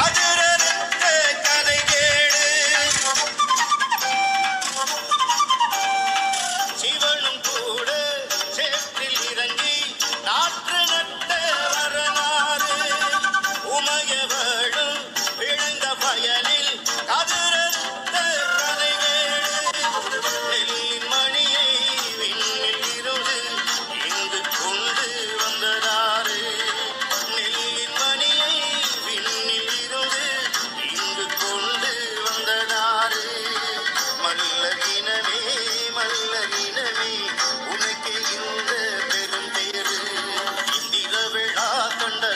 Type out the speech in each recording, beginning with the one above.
ராஜு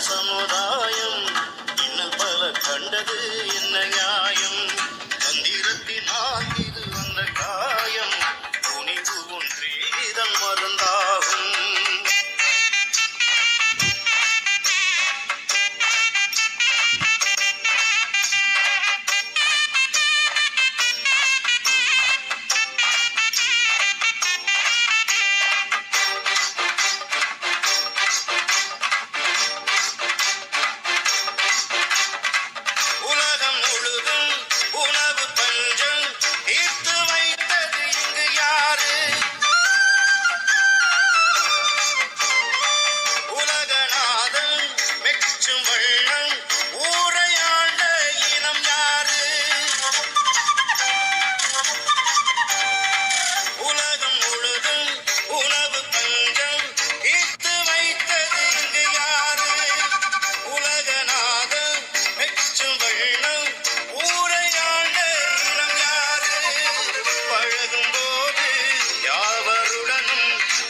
சமுதாயம் இன்னல் பல கண்டது என்ன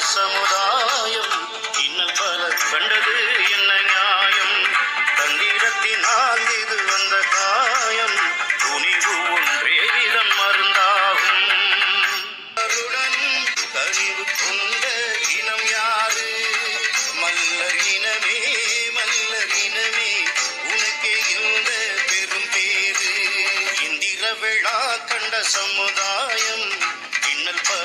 சமுதாயம். இன்னல் பல கண்டது என்ன நியாயம்? தந்திரத்தினால் இது வந்த காயம். துணிவு ஒன்றே விதம் மருந்தாகும். அருடன் கனிவு கொண்ட இனம் யாரு? மல்லர் இனமே மல்லர் இனமே உனக்கே இந்த பெரும் பேரு இந்திர விழா கண்ட சமுதாயம்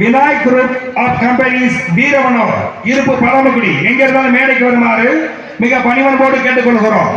வினாய் குரூப் ஆஃப் கம்பெனிஸ் வீரவனம் இருப்பு பழமுக்குடி எங்க இருந்தாலும் மேடைக்கு வருமாறு மிக பணிவன்போடு கேட்டுக்கொள்கிறோம்.